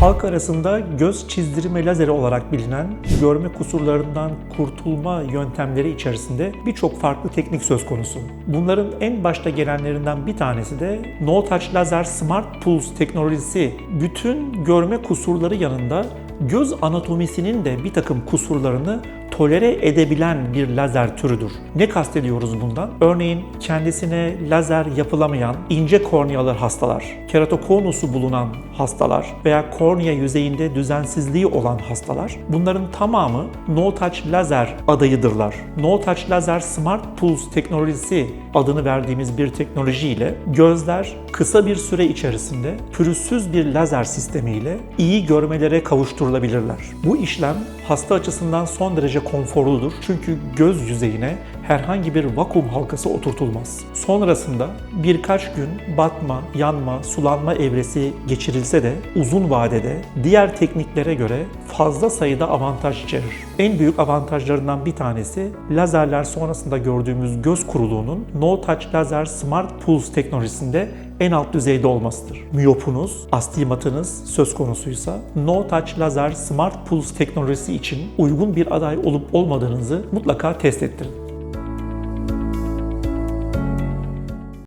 Halk arasında göz çizdirme lazeri olarak bilinen görme kusurlarından kurtulma yöntemleri içerisinde birçok farklı teknik söz konusu. Bunların en başta gelenlerinden bir tanesi de No Touch Laser Smart Pulse teknolojisi. Bütün görme kusurları yanında göz anatomisinin de bir takım kusurlarını tolere edebilen bir lazer türüdür. Ne kastediyoruz bundan? Örneğin kendisine lazer yapılamayan ince kornealı hastalar, keratokonusu bulunan hastalar veya kornea yüzeyinde düzensizliği olan hastalar bunların tamamı No Touch Lazer adayıdırlar. No Touch Lazer Smart Pulse teknolojisi adını verdiğimiz bir teknolojiyle gözler kısa bir süre içerisinde pürüzsüz bir lazer sistemiyle iyi görmelere kavuşturulabilirler. Bu işlem hasta açısından son derece konforludur. Çünkü göz yüzeyine herhangi bir vakum halkası oturtulmaz. Sonrasında birkaç gün batma, yanma, sulanma evresi geçirilse de uzun vadede diğer tekniklere göre fazla sayıda avantaj içerir. En büyük avantajlarından bir tanesi lazerler sonrasında gördüğümüz göz kuruluğunun No Touch Laser Smart Pulse teknolojisinde en alt düzeyde olmasıdır. Miyopunuz, astigmatınız söz konusuysa No Touch Laser Smart Pulse teknolojisi için uygun bir aday olup olmadığınızı mutlaka test ettirin.